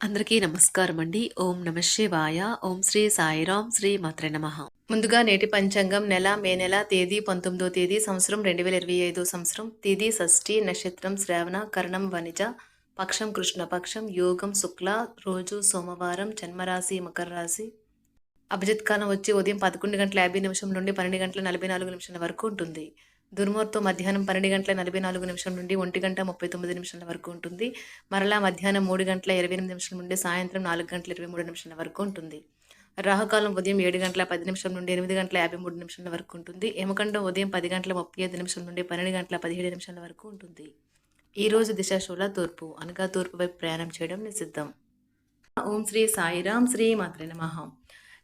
అందరికీ నమస్కారం అండి. ఓం నమ శివాయ. ఓం శ్రీ సాయిరాం శ్రీ మాత్ర నమ. ముందుగా నేటి పంచాంగం నెల మే నెల తేదీ పంతొమ్మిదో తేదీ సంవత్సరం రెండు వేల ఇరవై ఐదో సంవత్సరం తేదీ షష్ఠి నక్షత్రం శ్రావణ కరణం వనిజ పక్షం కృష్ణపక్షం యోగం శుక్ల రోజు సోమవారం జన్మరాశి మకర రాశి. అభిజిత్ కాలం వచ్చి ఉదయం పదకొండు గంటల యాభై నిమిషం నుండి పన్నెండు గంటల నలభై నాలుగు నిమిషాల వరకు ఉంటుంది. దుర్ముహూర్తం మధ్యాహ్నం పన్నెండు గంటల నలభై నాలుగు నిమిషం నుండి ఒంటి గంట ముప్పై తొమ్మిది నిమిషాల వరకు ఉంటుంది. మరలా మధ్యాహ్నం మూడు గంటల ఇరవై ఎనిమిది నిమిషం నుండి సాయంత్రం నాలుగు గంటల ఇరవై మూడు నిమిషాల వరకు ఉంటుంది. రాహుకాలం ఉదయం ఏడు గంటల పది నిమిషం నుండి ఎనిమిది గంటల యాభై మూడు నిమిషాల వరకు ఉంటుంది. యమకండం ఉదయం పది గంటల ముప్పై ఐదు నిమిషం నుండి పన్నెండు గంటల పదిహేడు నిమిషాల వరకు ఉంటుంది. ఈరోజు రోజు దిశాశూల తూర్పు అనగా తూర్పు వైపు ప్రయాణం చేయడం నిషిద్ధం. ఓం శ్రీ సాయిరాం శ్రీ మాత్రే నమః.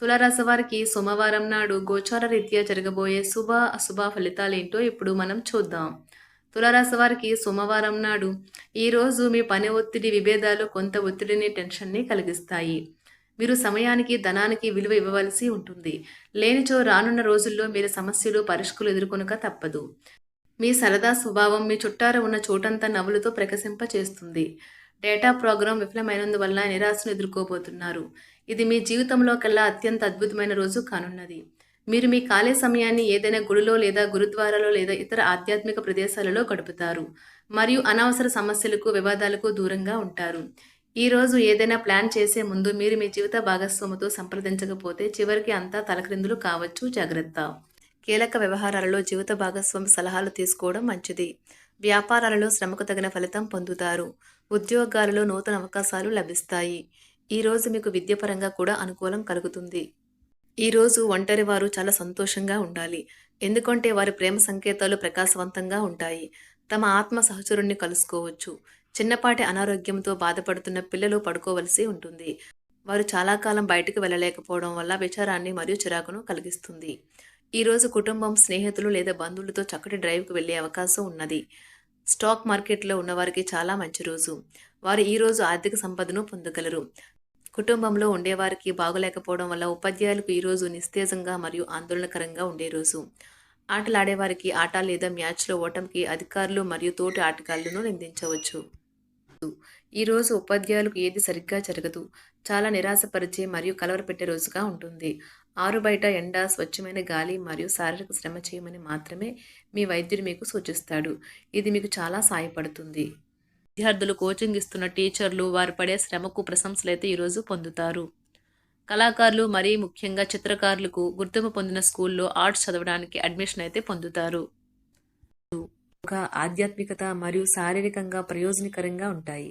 తులారాశి వారికి సోమవారం నాడు గోచార రీత్యా జరగబోయే శుభ అశుభ ఫలితాలేంటో ఇప్పుడు మనం చూద్దాం. తులారాశి వారికి సోమవారం నాడు ఈరోజు మీ పని ఒత్తిడి విభేదాలు కొంత ఒత్తిడిని టెన్షన్ని కలిగిస్తాయి. మీరు సమయానికి ధనానికి విలువ ఇవ్వవలసి ఉంటుంది. లేనిచో రానున్న రోజుల్లో మీరు సమస్యలు పరిష్కులు ఎదుర్కొనక తప్పదు. మీ సరదా స్వభావం మీ చుట్టార ఉన్న చోటంతా నవ్వులతో ప్రకశింప చేస్తుంది డేటా ప్రోగ్రాం విఫలమైనందువల్ల నిరాశను ఎదుర్కోబోతున్నారు. ఇది మీ జీవితంలో కల్లా అత్యంత అద్భుతమైన రోజు కానున్నది. మీరు మీ ఖాళీ సమయాన్ని ఏదైనా గుడిలో లేదా గురుద్వారాలో లేదా ఇతర ఆధ్యాత్మిక ప్రదేశాలలో గడుపుతారు. మరియు అనవసర సమస్యలకు వివాదాలకు దూరంగా ఉంటారు. ఈ రోజు ఏదైనా ప్లాన్ చేసే ముందు మీరు మీ జీవిత భాగస్వామితో సంప్రదించకపోతే చివరికి అంతా తలక్రిందులు కావచ్చు. జాగ్రత్త. కీలక వ్యవహారాలలో జీవిత భాగస్వామి సలహాలు తీసుకోవడం మంచిది. వ్యాపారాలలో శ్రమకు తగిన ఫలితం పొందుతారు. ఉద్యోగాలలో నూతన అవకాశాలు లభిస్తాయి. ఈ రోజు మీకు విద్యపరంగా కూడా అనుకూలం కలుగుతుంది. ఈ రోజు ఒంటరి వారు చాలా సంతోషంగా ఉండాలి. ఎందుకంటే వారి ప్రేమ సంకేతాలు ప్రకాశవంతంగా ఉంటాయి. తమ ఆత్మ సహచరుణ్ణి కలుసుకోవచ్చు. చిన్నపాటి అనారోగ్యంతో బాధపడుతున్న పిల్లలు పడుకోవలసి ఉంటుంది. వారు చాలా కాలం బయటకు వెళ్ళలేకపోవడం వల్ల విచారాన్ని మరియు చిరాకును కలిగిస్తుంది. ఈ రోజు కుటుంబం స్నేహితులు లేదా బంధువులతో చక్కటి డ్రైవ్కు వెళ్ళే అవకాశం ఉన్నది. స్టాక్ మార్కెట్లో ఉన్నవారికి చాలా మంచి రోజు. వారు ఈ రోజు ఆర్థిక సంపదను పొందగలరు. కుటుంబంలో ఉండేవారికి బాగోలేకపోవడం వల్ల ఉపాధ్యాయులకు ఈరోజు నిస్తేజంగా మరియు ఆందోళనకరంగా ఉండే రోజు. ఆటలాడేవారికి ఆట లేదా మ్యాచ్లో ఓటమికి అధికారులు మరియు తోటి ఆటగాళ్ళను నిందించవచ్చు. ఈరోజు ఉపాధ్యాయులకు ఏది సరిగ్గా జరగదు. చాలా నిరాశపరిచే మరియు కలవరపెట్టే రోజుగా ఉంటుంది. ఆరు బయట ఎండ స్వచ్ఛమైన గాలి మరియు శారీరక శ్రమ చేయమని మాత్రమే మీ వైద్యుడు మీకు సూచిస్తాడు. ఇది మీకు చాలా సాయపడుతుంది. విద్యార్థులు కోచింగ్ ఇస్తున్న టీచర్లు వారు పడే శ్రమకు ప్రశంసలు అయితే ఈరోజు పొందుతారు. కళాకారులు మరీ ముఖ్యంగా చిత్రకారులకు గుర్తింపు పొందిన స్కూల్లో ఆర్ట్స్ చదవడానికి అడ్మిషన్ అయితే పొందుతారు. ఒక ఆధ్యాత్మికత మరియు శారీరకంగా ప్రయోజనకరంగా ఉంటాయి.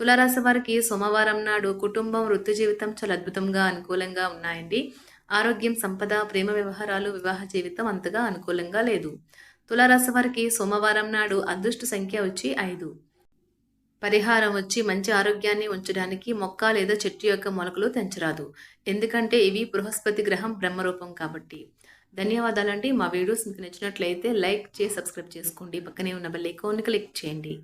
తులారాశి వారికి సోమవారం నాడు కుటుంబం వృత్తి జీవితం చాలా అద్భుతంగా అనుకూలంగా ఉన్నాయండి. ఆరోగ్యం సంపద ప్రేమ వ్యవహారాలు వివాహ జీవితం అంతగా అనుకూలంగా లేదు. తులారాశి వారికి సోమవారం నాడు అదృష్ట సంఖ్య వచ్చి ఐదు. పరిహారం వచ్చి మంచి ఆరోగ్యాన్ని ఉంచడానికి మొక్క లేదా చెట్టు యొక్క మొలకలు తెంచరాదు. ఎందుకంటే ఇవి బృహస్పతి గ్రహం బ్రహ్మరూపం కాబట్టి. ధన్యవాదాలండి. మా వీడియోస్ మీకు నచ్చినట్లయితే లైక్ చేసి సబ్స్క్రైబ్ చేసుకోండి. పక్కనే ఉన్న బెల్ ఐకాన్ని క్లిక్ చేయండి.